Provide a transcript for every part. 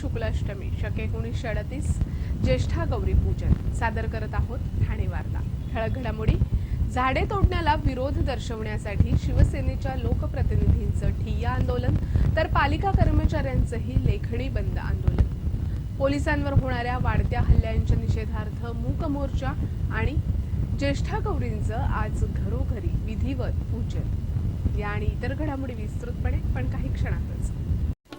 शुक्लाष्टमी शके एकोणीसशे अडतीस ज्येष्ठा गौरी पूजन. सादर करत आहोत ठाणे वार्ता. ठळक घडामोडी. झाडे तोडण्याला विरोध दर्शवण्यासाठी शिवसेनेच्या लोकप्रतिनिधींचं ठिय्या आंदोलन तर पालिका कर्मचाऱ्यांचंही लेखणी बंद आंदोलन. पोलिसांवर होणाऱ्या वाढत्या हल्ल्यांच्या निषेधार्थ मूक मोर्चा आणि ज्येष्ठा गौरींचं आज घरोघरी विधिवत पूजन. या आणि इतर घडामोडी विस्तृतपणे पण काही क्षणातच.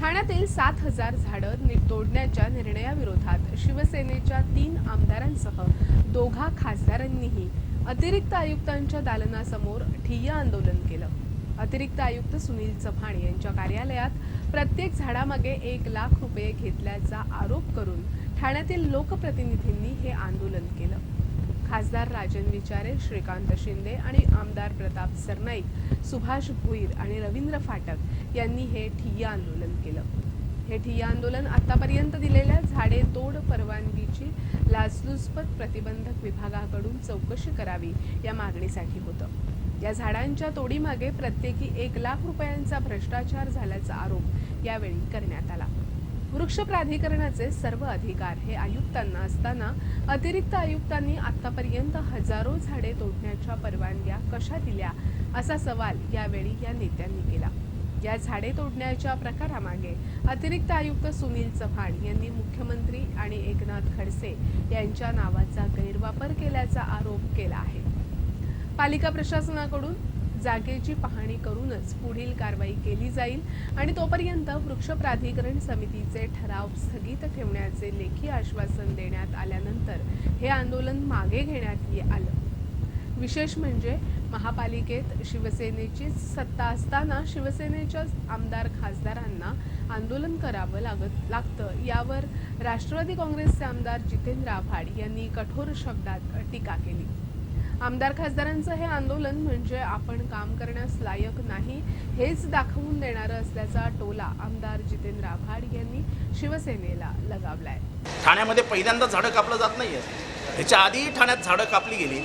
ठाण्यातील सात हजार झाडं तोडण्याच्या निर्णयाविरोधात शिवसेनेच्या तीन आमदारांसह दोघा खासदारांनीही अतिरिक्त आयुक्तांच्या दालनासमोर ठिय्या आंदोलन केलं. अतिरिक्त आयुक्त सुनील चव्हाण यांच्या कार्यालयात प्रत्येक झाडामागे एक लाख रुपये घेतल्याचा आरोप करून ठाण्यातील लोकप्रतिनिधींनी हे आंदोलन केलं. खासदार राजन विचारे श्रीकांत शिंदे आणि आमदार प्रताप सरनाईक सुभाष भोईर आणि रवींद्र फाटक यांनी हे ठिय्या आंदोलन केलं. हे ठिय्या आंदोलन आतापर्यंत दिलेल्या झाडे तोड परवानगीची लाचलुचपत प्रतिबंधक विभागाकडून चौकशी करावी या मागणीसाठी होतं. या झाडांच्या तोडीमागे प्रत्येकी एक लाख रुपयांचा भ्रष्टाचार झाल्याचा आरोप यावेळी करण्यात आला. वृक्ष प्राधिकरणाचे सर्व अधिकार हे आयुक्तांना असताना अतिरिक्त आयुक्तांनी आतापर्यंत हजारो झाडे तोडण्याच्या परवानग्या कशा दिल्या असा सवाल यावेळी या नेत्यांनी केला. या झाडे तोडण्याच्या प्रकारामागे अतिरिक्त आयुक्त सुनील चव्हाण यांनी मुख्यमंत्री आणि एकनाथ खडसे यांच्या नावाचा गैरवापर केल्याचा आरोप केला आहे. पालिका प्रशासनाकडून जागेची पाहणी करूनच पुढील कारवाई केली जाईल आणि तोपर्यंत वृक्ष प्राधिकरण समितीचे ठराव स्थगित ठेवण्याचे लेखी आश्वासन देण्यात आल्यानंतर हे आंदोलन मागे घेण्यात आलं. विशेष म्हणजे महापालिकेत शिवसेनेची सत्ता असताना शिवसेनेच्या आमदार खासदारांना आंदोलन करावं लागत लागतं. यावर राष्ट्रवादी काँग्रेसचे आमदार जितेंद्र आव्हाड यांनी कठोर शब्दात टीका केली. आमदार खासदारांचं हे आंदोलन म्हणजे आपण काम करण्यास लायक नाही हेच दाखवून देणारं असल्याचा टोला आमदार जितेंद्र आव्हाड यांनी शिवसेनेला लगावलाय. ठाण्यामध्ये पहिल्यांदा झाडं कापलं जात नाही ह्याच्या आधी ठाण्यात झाडं कापली गेली.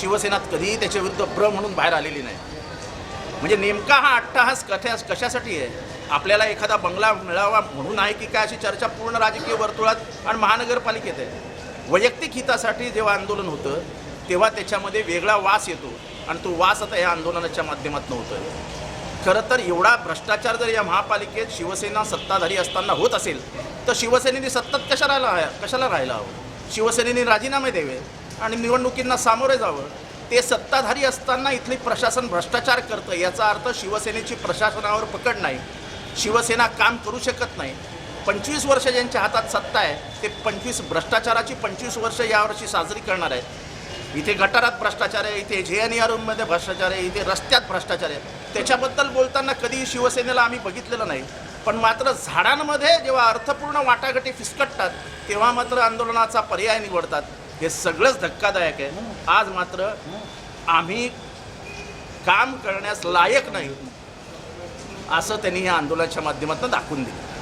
शिवसेनात कधीही त्याच्या विरुद्ध प्र म्हणून बाहेर आलेली नाही. म्हणजे नेमका हा अट्टहास कथ्यास कशासाठी आहे? आपल्याला एखादा बंगला मिळावा म्हणून आहे की काय अशी चर्चा पूर्ण राजकीय वर्तुळात आणि महानगरपालिकेत आहे? वैयक्तिक हितासाठी जेव्हा आंदोलन होतं तेव्हा त्याच्यामध्ये वेगळा वास येतो आणि तो वास आता या आंदोलनाच्या माध्यमातून होतोय. खरं तर एवढा भ्रष्टाचार जर या महापालिकेत शिवसेना सत्ताधारी असताना होत असेल तर शिवसेनेने सत्तात कशा राहायला कशाला राहायला हवं? शिवसेनेने राजीनामे द्यावे आणि निवडणुकींना सामोरे जावं? ते सत्ताधारी असताना इथली प्रशासन भ्रष्टाचार करतं याचा अर्थ शिवसेनेची प्रशासनावर पकड नाही. शिवसेना काम करू शकत नाही. पंचवीस वर्ष ज्यांच्या हातात सत्ता आहे ते पंचवीस भ्रष्टाचाराची पंचवीस वर्ष यावर्षी साजरी करणार आहेत. इथे गटारात भ्रष्टाचार आहे इथे जे एन आरमध्ये भ्रष्टाचार आहे इथे रस्त्यात भ्रष्टाचार आहे. त्याच्याबद्दल बोलताना कधी शिवसेनेला आम्ही बघितलेलं नाही. पण मात्र झाडांमध्ये जेव्हा अर्थपूर्ण वाटाघाटी फिसकटतात तेव्हा मात्र आंदोलनाचा पर्याय निवडतात. हे सगळंच धक्कादायक आहे. आज मात्र आम्ही काम करण्यास लायक नाही. असं त्यांनी या आंदोलनाच्या माध्यमातून दाखवून दिलं.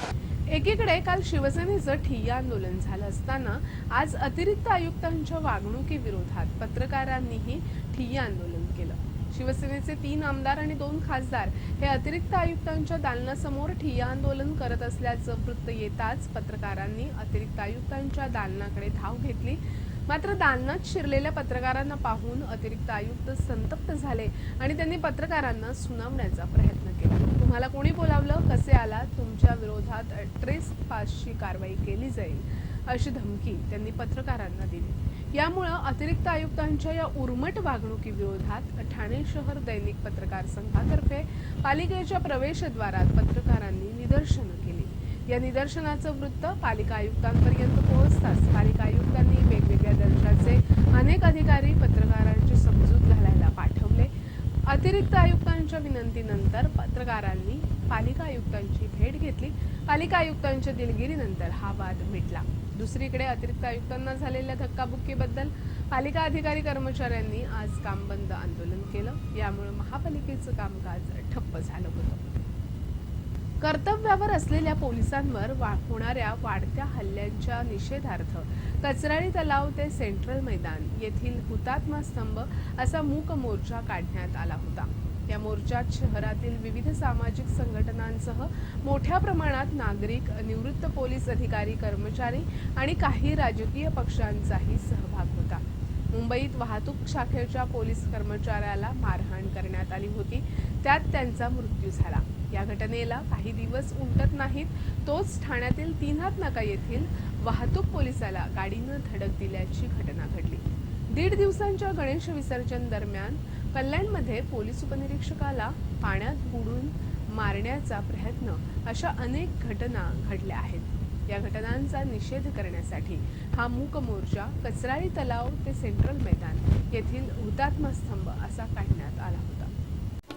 एकीकडे काल शिवसेनेचं ठिय्या आंदोलन झालं असताना आज अतिरिक्त आयुक्तांच्या वागणुकीविरोधात पत्रकारांनीही ठिय्या आंदोलन केलं. शिवसेनेचे तीन आमदार आणि दोन खासदार हे अतिरिक्त आयुक्तांच्या दालनासमोर ठिय्या आंदोलन करत असल्याचं वृत्त येताच पत्रकारांनी अतिरिक्त आयुक्तांच्या दालनाकडे धाव घेतली. मात्र दालनात शिरलेल्या पत्रकारांना पाहून अतिरिक्त आयुक्त संतप्त झाले आणि त्यांनी पत्रकारांना सुनावण्याचा प्रयत्न तुम्हाला कोणी बोलावलं? कसे आला तुमच्या विरोधात ट्रेस पासची कारवाई केली जाईल अशी धमकी त्यांनी पत्रकारांना दिली. यामुळं अतिरिक्त आयुक्तांच्या या उर्मट वागणुकीविरोधात ठाणे शहर दैनिक पत्रकार संघातर्फे पालिकेच्या प्रवेशद्वारात पत्रकारांनी निदर्शनं केली. या निदर्शनाचं वृत्त पालिका आयुक्तांपर्यंत पोहोचताच पालिका आयुक्तांनी वेगवेगळ्या दर्जाचे अनेक अधिकारी पत्रकारांची अतिरिक्त आयुक्तांच्या विनंतीनंतर पत्रकारांनी पालिका आयुक्तांची भेट घेतली. पालिका आयुक्तांच्या दिलगिरीनंतर हा वाद मिटला. दुसरीकडे अतिरिक्त आयुक्तांना झालेल्या धक्काबुक्कीबद्दल पालिका अधिकारी कर्मचाऱ्यांनी आज काम बंद आंदोलन केलं. यामुळे महापालिकेचं कामकाज ठप्प झालं होतं. कर्तव्यावर असलेल्या पोलिसांवर वा- होणाऱ्या वाढत्या हल्ल्यांच्या निषेधार्थ कचराळी तलाव ते सेंट्रल मैदान येथील हुतात्मा स्तंभ असा मूक मोर्चा काढण्यात आला होता. या मोर्चात शहरातील विविध सामाजिक संघटनांसह मोठ्या प्रमाणात नागरिक निवृत्त पोलीस अधिकारी कर्मचारी आणि काही राजकीय पक्षांचाही सहभाग होता. मुंबईत वाहतूक शाखेच्या पोलीस कर्मचाऱ्याला मारहाण करण्यात आली होती. त्यात त्यांचा मृत्यू झाला. या घटनेला काही दिवस उमटत नाहीत. तोच ठाण्यातील तीनहात नाका येथील वाहतूक पोलिसाला गाडीनं धडक दिल्याची घटना घडली. दीड दिवसांच्या गणेश विसर्जन दरम्यान कल्याणमध्ये पोलीस उपनिरीक्षकाला पाण्यात बुडून मारण्याचा प्रयत्न अशा अनेक घटना घडल्या आहेत. या घटनांचा निषेध करण्यासाठी हा मूक मोर्चा कचराळी तलाव ते सेंट्रल मैदान येथील हुतात्मा स्तंभ असा काढण्यात आला होता.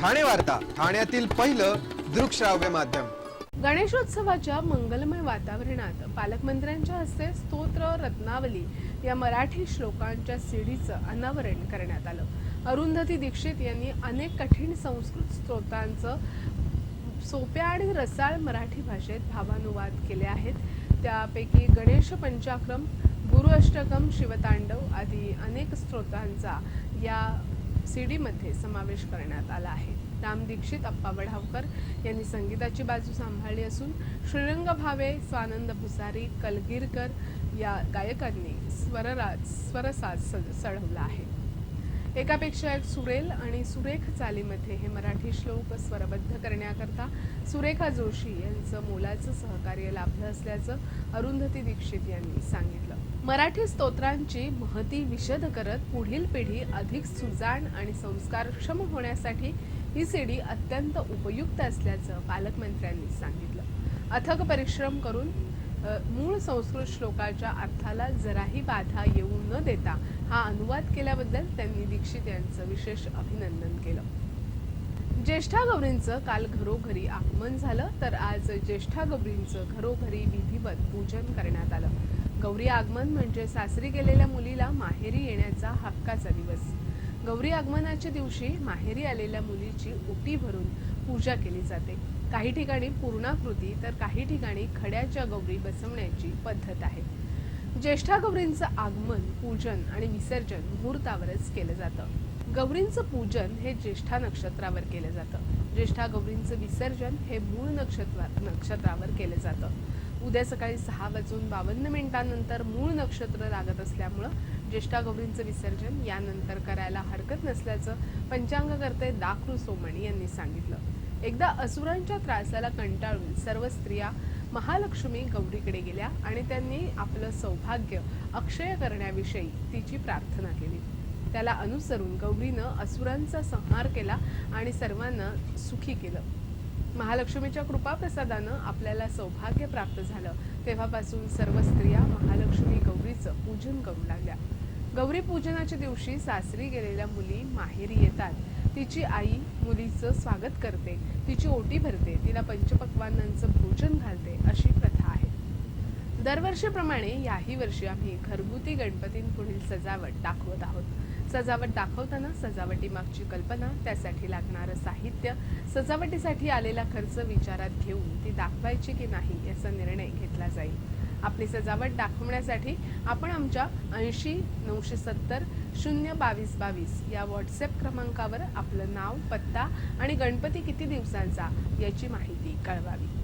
ठाणे वार्ता ठाण्यातील पहिलं दृकश्राव्य माध्यम. गणेशोत्सवाच्या मंगलमय वातावरणात पालकमंत्र्यांच्या हस्ते स्तोत्र रत्नावली या मराठी श्लोकांच्या सीडीचं अनावरण करण्यात आलं. अरुंधती दीक्षित यांनी अनेक कठीण संस्कृत स्तोत्रांचं सोप्या आणि रसाळ मराठी भाषेत भावानुवाद केले आहेत. त्यापैकी गणेश पंचाक्रम गुरु अष्टकम शिवतांडव आदी अनेक स्तोत्रांचा या सीडीमध्ये समावेश करण्यात आला आहे. राम दीक्षित अप्पा वढावकर यांनी संगीताची बाजू सांभाळली असून श्रीरंग भावे स्वानंद भुसारी कलगीरकर या गायकांनी स्वरराज स्वरसाज चढवला आहे. एकापेक्षा एक सुरेल आणि सुरेख चालीमध्ये हे मराठी श्लोक स्वरबद्ध करण्याकरता सुरेखा जोशी यांचं मोलाचं सहकार्य लाभलं असल्याचं अरुंधती दीक्षित यांनी सांगितलं. मराठी स्तोत्रांची महती विशद करत पुढील पिढी अधिक सुजाण आणि संस्कारक्षम होण्यासाठी ही सीडी अत्यंत उपयुक्त असल्याचं पालकमंत्र्यांनी सांगितलं. अथक परिश्रम करून मूळ संस्कृत श्लोकाच्या अर्थाला जराही बाधा येऊ न देता हा अनुवाद केल्याबद्दल त्यांनी दीक्षित यांचं विशेष अभिनंदन केलं. ज्येष्ठा गौरींचं काल घरोघरी आगमन झालं तर आज ज्येष्ठा गौरींचं घरोघरी विधिवत पूजन करण्यात आलं. गौरी आगमन म्हणजे सासरी गेलेल्या मुलीला माहेरी येण्याचा हक्काचा दिवस. गौरी आगमनाच्या दिवशी माहेरी आलेल्या मुलीची ओटी भरून पूजा केली जाते. काही ठिकाणी पूर्णाकृती तर काही ठिकाणी खड्याच्या गौरी बसवण्याची पद्धत आहे. ज्येष्ठा गौरींचं आगमन पूजन आणि विसर्जन मुहूर्तावरच केलं जातं. गौरींचं पूजन हे ज्येष्ठा नक्षत्रावर केलं जातं. ज्येष्ठा गौरींचं विसर्जन हे मूळ नक्षत्रा नक्षत्रावर केलं जातं. उद्या सकाळी सहा वाजून बावन्न मिनिटांनंतर मूळ नक्षत्र लागत असल्यामुळं ज्येष्ठा गौरींचं विसर्जन यानंतर करायला हरकत नसल्याचं पंचांगकर्ते दाखरू सोमणी यांनी सांगितलं. एकदा असुरांच्या त्रासाला कंटाळून सर्व स्त्रिया महालक्ष्मी गौरीकडे गेल्या आणि त्यांनी आपलं सौभाग्य अक्षय करण्याविषयी तिची प्रार्थना केली. त्याला अनुसरून गौरीनं असुरांचा संहार केला आणि सर्वांना सुखी केलं. महालक्ष्मीच्या कृपाप्रसादानं आपल्याला सौभाग्य प्राप्त झालं. तेव्हापासून सर्व स्त्रिया महालक्ष्मी गौरीचं पूजन करू लागल्या. गौरी पूजनाच्या दिवशी सासरी गेलेल्या मुली माहेरी येतात. तिची आई मुलीचं स्वागत करते. तिची ओटी भरते. तिला पंचपक्वानांचं भोजन घालते अशी प्रथा आहे. दरवर्षीप्रमाणे याही वर्षी आम्ही घरगुती गणपतींपुढील सजावट दाखवत आहोत. सजावट दाखवताना सजावटीमागची कल्पना त्यासाठी लागणारं साहित्य सजावटीसाठी आलेला खर्च विचारात घेऊन ती दाखवायची की नाही याचा निर्णय घेतला जाईल. आपली सजावट दाखवण्यासाठी आपण आमच्या ऐंशी नऊशे सत्तर शून्य बावीस बावीस या व्हॉट्सॲप क्रमांकावर आपलं नाव पत्ता आणि गणपती किती दिवसांचा याची माहिती कळवावी.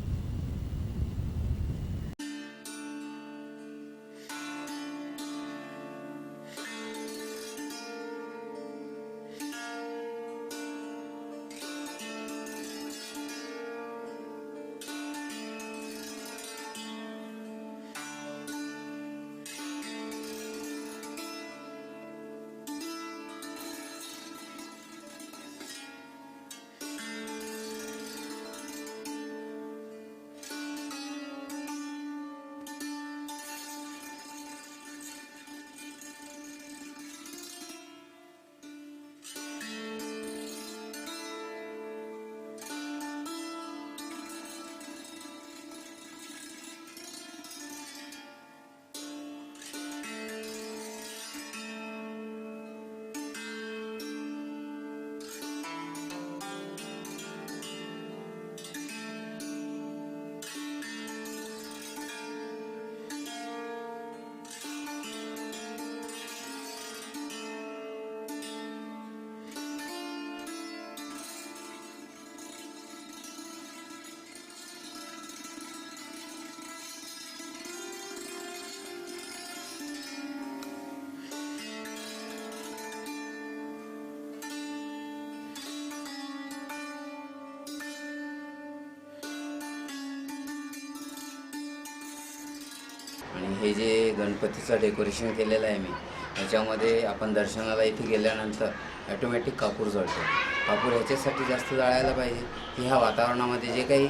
गणपतीचं डेकोरेशन केलेलं आहे मी. ह्याच्यामध्ये आपण दर्शनाला इथे गेल्यानंतर ॲटोमॅटिक कापूर जळतो. कापूर ह्याच्यासाठी जास्त जाळायला पाहिजे. की ह्या वातावरणामध्ये जे काही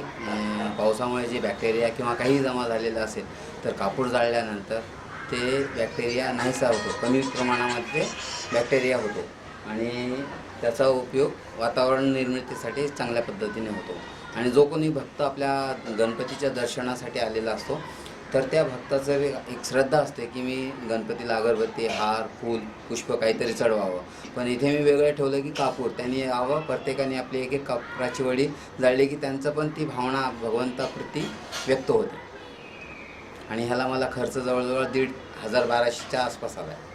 पावसामुळे जे बॅक्टेरिया किंवा काही जमा झालेलं असेल तर कापूर जाळल्यानंतर ते बॅक्टेरिया नाहीसा होतो. कमी प्रमाणामध्ये बॅक्टेरिया होतो. आणि त्याचा उपयोग वातावरण निर्मितीसाठी चांगल्या पद्धतीने होतो. आणि जो कोणी भक्त आपल्या गणपतीच्या दर्शनासाठी आलेला असतो तर त्या भक्ताचं एक श्रद्धा असते की मी गणपतीला अगरबत्ती हार फूल पुष्प काहीतरी चढवावं. पण इथे मी वेगळं ठेवलं की कापूर. त्यांनी यावं प्रत्येकाने आपली एक एक कापराची वडी जाळली की त्यांचं पण ती भावना भगवंताप्रती व्यक्त होते. आणि ह्याला मला खर्च जवळजवळ दीड हजार बाराशेच्या आसपास आला आहे